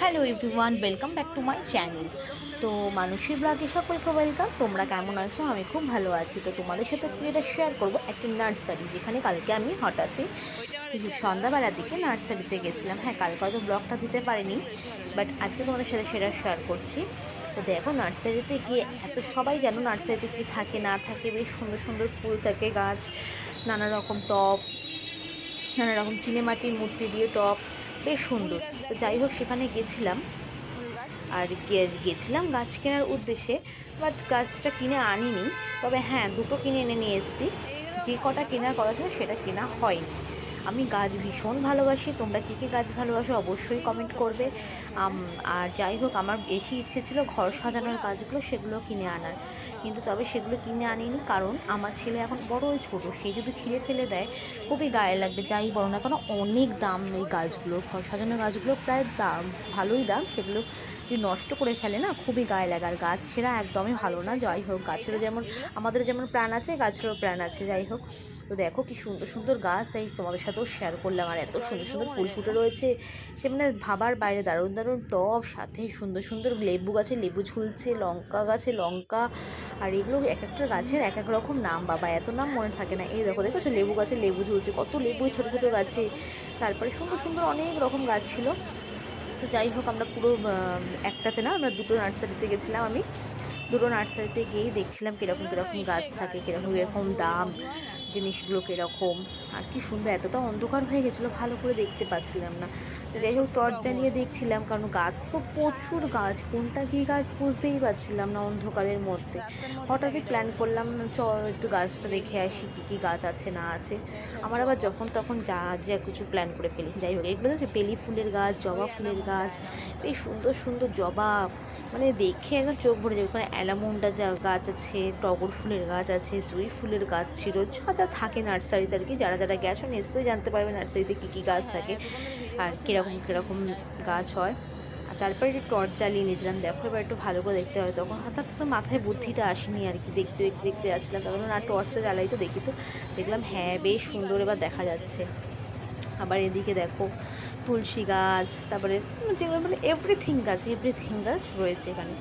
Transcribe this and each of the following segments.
Hello everyone welcome back to my channel তো মানুষের ব্লগে সকলকে ওয়েলকাম তোমরা কেমন আছো? আমি খুব ভালো আছি। তো তোমাদের সাথে আজকে এটা শেয়ার করব একটা নার্সারি যেখানে কালকে আমি হঠাৎই সন্ধ্যাবেলার দিকে নার্সারিতে গেছিলাম। হ্যাঁ কালকে হয়তো ব্লগটা দিতে পারিনি বাট আজকে তোমাদের সাথে সেটা শেয়ার করছি। তো দেখো নার্সারিতে গিয়ে এত সবাই যেন নার্সারিতে কি থাকে, না থাকে? বেশ সুন্দর সুন্দর ফুল থাকে, গাছ, নানা রকম টব নানা রকম চিনেমাটির মূর্তি দিয়ে টপ বেশ সুন্দর। তো যাই হোক, সেখানে গেছিলাম। আর গেছিলাম গাছ কেনার উদ্দেশ্যে বাট গাছটা কিনে আনিনি। তবে হ্যাঁ দুটো কিনে এনে নিয়ে এসেছি। যে কটা কেনার কথা ছিল, সেটা কেনা হয়নি। আমি গাছ ভীষণ ভালোবাসি। তোমরা কী কী গাছ ভালোবাসো অবশ্যই কমেন্ট করবে। আর যাই হোক, আমার বেশি ইচ্ছে ছিল ঘর সাজানোর গাছগুলো সেগুলো কিনে আনার। কিন্তু তবে সেগুলো কিনে আনিনি কারণ আমার ছেলে এখন বড়ই ছোট, সে যদি ছিঁড়ে ফেলে দেয়, খুবই গায়ে লাগবে, যাই বলো না কেন, অনেক দাম এই গাছগুলো, ঘর সাজানোর গাছগুলো প্রায় দাম, ভালোই দাম, সেগুলো যদি নষ্ট করে ফেলে না, খুবই গায়ে লাগে। আর গাছ ছেঁড়া একদমই ভালো না, যাই হোক, গাছেরও যেমন আমাদের যেমন প্রাণ আছে, গাছেরও প্রাণ আছে, যাই হোক। তো দেখো কি সুন্দর সুন্দর গাছ, তাই তোমাদের সাথেও শেয়ার করলাম আর এত সুন্দর সুন্দর ফুল ফুটে রয়েছে। সে মানে ভাবার বাইরে দারুণ দারুণ টব সাথে সুন্দর সুন্দর লেবু গাছে লেবু ঝুলছে লঙ্কা গাছে লঙ্কা আর এগুলো এক একটা গাছের এক এক রকম নাম বাবা এত নাম মনে থাকে না। এই দেখো দেখেছ? লেবু গাছে লেবু ঝুলছে কত লেবু ছোটো ছোটো গাছে। তারপরে সুন্দর সুন্দর অনেক রকম গাছ ছিল। তো যাই হোক আমরা পুরো একটাতে না আমরা দুটো নার্সারিতে গেছিলাম আমি। দুটো নার্সারিতে গিয়েই দেখছিলাম কীরকম কীরকম গাছ থাকে কীরকম কীরকম দাম। জিনিসগুলো কীরকম আর কি সুন্দর এতটা অন্ধকার হয়ে গেছিল ভালো করে দেখতে পাচ্ছিলাম না। যাই হোক টর্চ জ্বালিয়ে দেখছিলাম কারণ গাছ তো প্রচুর গাছ কোনটা কী গাছ বুঝতেই পারছিলাম না অন্ধকারের মধ্যে। হঠাৎই প্ল্যান করলাম চ একটু গাছটা দেখে আসি কী কী গাছ আছে না আছে। আমার আবার যখন তখন যা যা কিছু প্ল্যান করে ফেলি। যাই হোক এগুলো হচ্ছে বেলি ফুলের গাছ জবা ফুলের গাছ বেশ সুন্দর সুন্দর জবা। মানে দেখে একদম চোখ ভরে যায় ওখানে অ্যালামুন্ডা যা গাছ আছে টগর ফুলের গাছ আছে জুঁই ফুলের গাছ ছিল যা থাকে নার্সারিতে আর কি। যারা যারা গেছো নিশ্চয়ই জানতে পারবে নার্সারিতে কী কী গাছ থাকে আর কীরকম কীরকম গাছ হয়। আর তারপরে একটু টর্চ জ্বালিয়ে নিয়েছিলাম দেখো এবার একটু ভালো করে দেখতে হবে। তখন হঠাৎ তো মাথায় বুদ্ধিটা আসেনি আর কি দেখতে দেখতে দেখতে যাচ্ছিলাম। তখন আর টর্চটা জ্বালাই তো দেখি তো। দেখলাম হ্যাঁ বেশ সুন্দর এবার দেখা যাচ্ছে। আবার এদিকে দেখো তুলসী গাছ তারপরে যেগুলো মানে এভরিথিং গাছ এভরিথিং গাছ রয়েছে এখানে।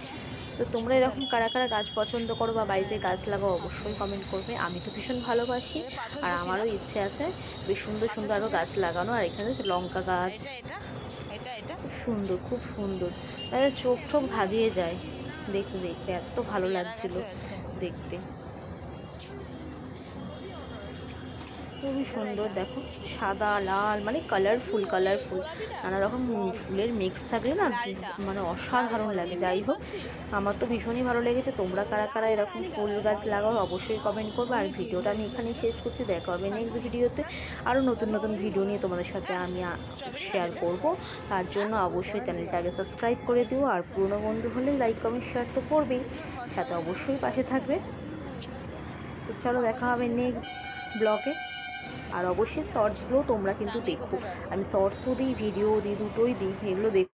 তো তোমরা এরকম কারা কারা গাছ পছন্দ করো বা বাড়িতে গাছ লাগাও অবশ্যই কমেন্ট করবে। আমি তো ভীষণ ভালোবাসি। আর আমারও ইচ্ছে আছে বেশ সুন্দর সুন্দর আরও গাছ লাগানো। আর এখানে হচ্ছে লঙ্কা গাছ। খুব সুন্দর খুব সুন্দর। চোখ চোখ টোক ধাঁধিয়ে যায়। দেখতে দেখতে এত ভালো লাগছিল দেখতে। খুবই সুন্দর, দেখো। সাদা, লাল মানে কালারফুল কালারফুল নানা রকম ফুলের মিক্স থাকলে না মানে অসাধারণ লাগে। যাই হোক, আমার তো ভীষণই ভালো লেগেছে। তোমরা কারা কারা এরকম ফুল গাছ লাগাও অবশ্যই কমেন্ট করবে। আর ভিডিওটা আমি এখানেই শেষ করছি। দেখা হবে নেক্সট ভিডিওতে আরও নতুন নতুন ভিডিও নিয়ে তোমাদের সাথে আমি শেয়ার করব। তার জন্য অবশ্যই চ্যানেলটাকে সাবস্ক্রাইব করে দিও। আর পুরনো বন্ধু হলে লাইক কমেন্ট শেয়ার তো করবেই। সাথে অবশ্যই পাশে থাকবে। তো চলো, দেখা হবে নেক্সট ব্লগে আর অবশ্যই শর্টসগুলো তোমরা কিন্তু দেখো। আমি শর্টসও দিই ভিডিও দিই দুটোই দিই এগুলো দেখ।